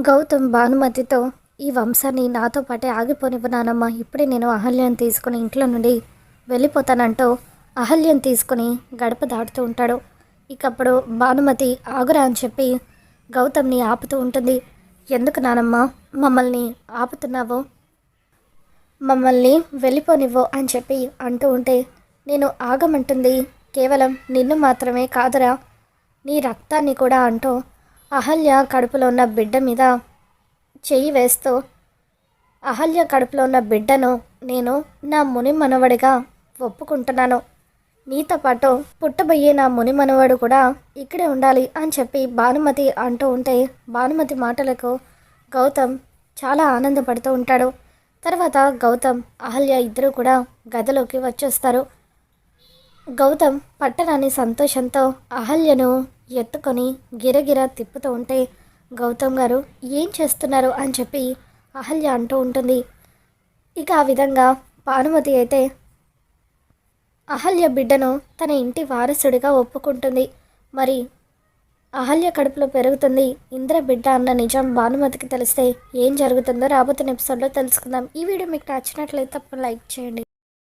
గౌతమ్ భానుమతితో ఈ వంశాన్ని నాతో పాటే ఆగిపోనివ్వనానమ్మా ఇప్పుడే నేను అహల్యం తీసుకుని ఇంట్లో నుండి వెళ్ళిపోతానంటూ అహల్యం తీసుకుని గడప దాటుతూ ఉంటాడు. ఇకప్పుడు భానుమతి ఆగురా అని చెప్పి గౌతమ్ని ఆపుతూ ఉంటుంది. ఎందుకు నానమ్మ? మమ్మల్ని ఆపుతున్నావు? మమ్మల్ని వెళ్ళిపోనివ్వు అని చెప్పి అంటూ ఉంటే నేను ఆగమంటుంది. కేవలం నిన్ను మాత్రమే కాదురా. నీ రక్తాన్ని కూడా అంటూ అహల్య కడుపులో ఉన్న బిడ్డ మీద చెయ్యి వేస్తూ అహల్య కడుపులో ఉన్న బిడ్డను నేను నా ముని మనవడిగా ఒప్పుకుంటున్నాను. నీతో పాటు పుట్టబోయే నా ముని మనవడు కూడా ఇక్కడే ఉండాలి అని చెప్పి భానుమతి అంటూ ఉంటే భానుమతి మాటలకు గౌతమ్ చాలా ఆనందపడుతూ ఉంటాడు. తర్వాత గౌతమ్ అహల్య ఇద్దరు కూడా గదిలోకి వచ్చేస్తారు. గౌతమ్ పట్టరాని సంతోషంతో అహల్యను ఎత్తుకొని గిరగిర తిప్పుతూ ఉంటే గౌతమ్ గారు ఏం చేస్తున్నారు? అని చెప్పి అహల్య అంటూ ఉంటుంది. ఇక ఆ విధంగా భానుమతి అయితే అహల్య బిడ్డను తన ఇంటి వారసుడిగా ఒప్పుకుంటుంది. మరి అహల్య కడుపులో పెరుగుతుంది. ఇంద్ర బిడ్డ అన్న నిజం భానుమతికి తెలిస్తే ఏం జరుగుతుందో రాబోతున్న ఎపిసోడ్లో తెలుసుకుందాం. ఈ వీడియో మీకు నచ్చినట్లయితే తప్పని లైక్ చేయండి.